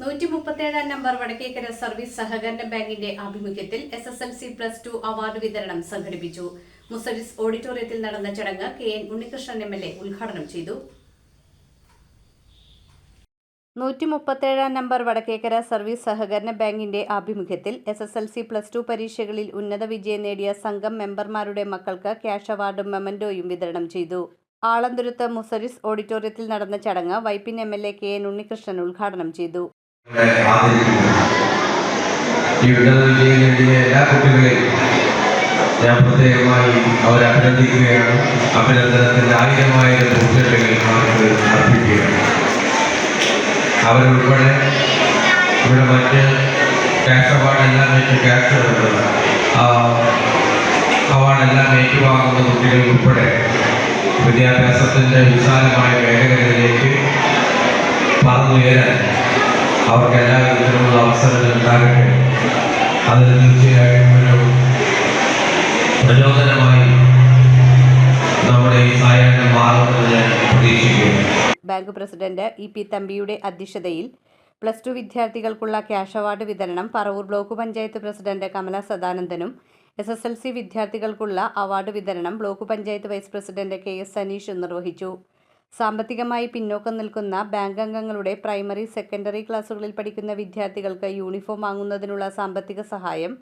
നൂറ്റി മുപ്പത്തേഴാം number Vadakkekara service സഹകരണ ബാങ്കിന്റെ ആഭിമുഖ്യത്തിൽ S S L C plus two award വിതരണം സംഘടിപ്പിച്ചു. മുസരിസ് ഓഡിറ്റോറിയത്തിൽ നടന്ന ചടങ്ങ് K N Unnikrishnan M L A ഉദ്ഘാടനം ചെയ്തു. നൂറ്റി മുപ്പത്തേഴാം നമ്പർ വടക്കേക്കര സർവീസ് സഹകരണ ബാങ്കിന്റെ ആഭിമുഖ്യത്തിൽ S S L C plus two പരീക്ഷകളിൽ ഉന്നത വിജയം നേടിയ സംഘം മെമ്പർമാരുടെ മക്കൾക്ക് ക്യാഷ് അവാർഡും മെമന്റോയും വിതരണം ചെയ്തു. ആളന്തുരുത്ത് മുസരിസ് ഓഡിറ്റോറിയത്തിൽ നടന്ന ചടങ്ങ് Vypin M L A K N Unnikrishnan ഉദ്ഘാടനം ചെയ്തു. ആദരിക്കുന്നു. ഈ ഉന്നത വിജയം നേടിയ എല്ലാ കുട്ടികളെയും ഞാൻ പ്രത്യേകമായി അവരെ അഭിനന്ദിക്കുകയാണ് അഭിനന്ദനത്തിന്റെ ആയിരമായിരം പൂച്ചെണ്ടുകൾ അവർക്ക് അർപ്പിക്കുകയാണ്. അവരുൾപ്പെടെ ഇവിടെ മറ്റ് ക്യാഷ് അവാർഡെല്ലാം വെച്ച് ക്യാഷ് അവാർഡെല്ലാം ഏറ്റുവാങ്ങുന്ന കുട്ടികൾ ഉൾപ്പെടെ വിദ്യാഭ്യാസത്തിന്റെ വിശാലമായ മേഖലകളിലേക്ക് പറന്നുയരാൻ അവർക്ക് എല്ലാ വിധത്തിലുമുള്ള അവസരങ്ങൾ ഉണ്ടാകട്ടെ. അതിന് തീർച്ചയായും ഒരു പ്രചോദനമായി നമ്മുടെ ഈ സായാഹ്നം മാറുമെന്ന് ഞാൻ പ്രതീക്ഷിക്കുന്നു. ബാങ്ക് പ്രസിഡന്റ് ഇ പി തമ്പിയുടെ അധ്യക്ഷതയിൽ പ്ലസ് ടു വിദ്യാർത്ഥികൾക്കുള്ള ക്യാഷ് അവാർഡ് വിതരണം പറവൂർ ബ്ലോക്ക് പഞ്ചായത്ത് പ്രസിഡന്റ് കമല സദാനന്ദനും എസ് എസ് എൽ സി വിദ്യാർത്ഥികൾക്കുള്ള അവാർഡ് വിതരണം block panchayat vice president K S Saneesh നിർവഹിച്ചു. സാമ്പത്തികമായി പിന്നോക്കം നിൽക്കുന്ന ബാങ്ക് അംഗങ്ങളുടെ പ്രൈമറി സെക്കൻഡറി ക്ലാസുകളിൽ പഠിക്കുന്ന വിദ്യാർത്ഥികൾക്ക് യൂണിഫോം വാങ്ങുന്നതിനുള്ള സാമ്പത്തിക സഹായം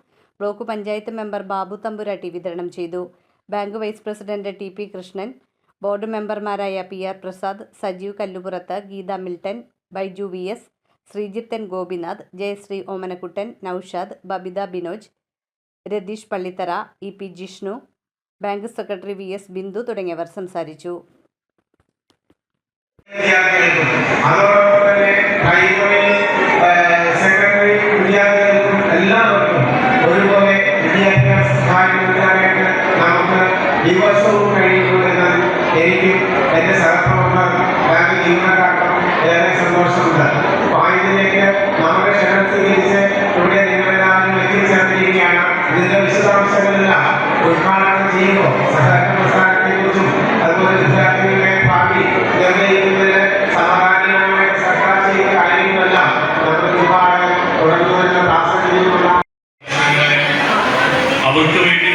ബ്ലോക്ക് പഞ്ചായത്ത് മെമ്പർ ബാബു തമ്പുരാട്ടി വിതരണം ചെയ്തു. Bank vice president T P Krishnan board മെമ്പർമാരായ P R Prasad Sajeev Kallupurath Geetha Milton Baiju V S Sreejithan Gopinath Jayasree Omanakuttan Noushad Babitha Binoj Ratheesh Pallithara E P Jishnu bank secretary V S Bindu തുടങ്ങിയവർ സംസാരിച്ചു. വിദ്യാർത്ഥികൾക്കും അതോടൊപ്പം ultimately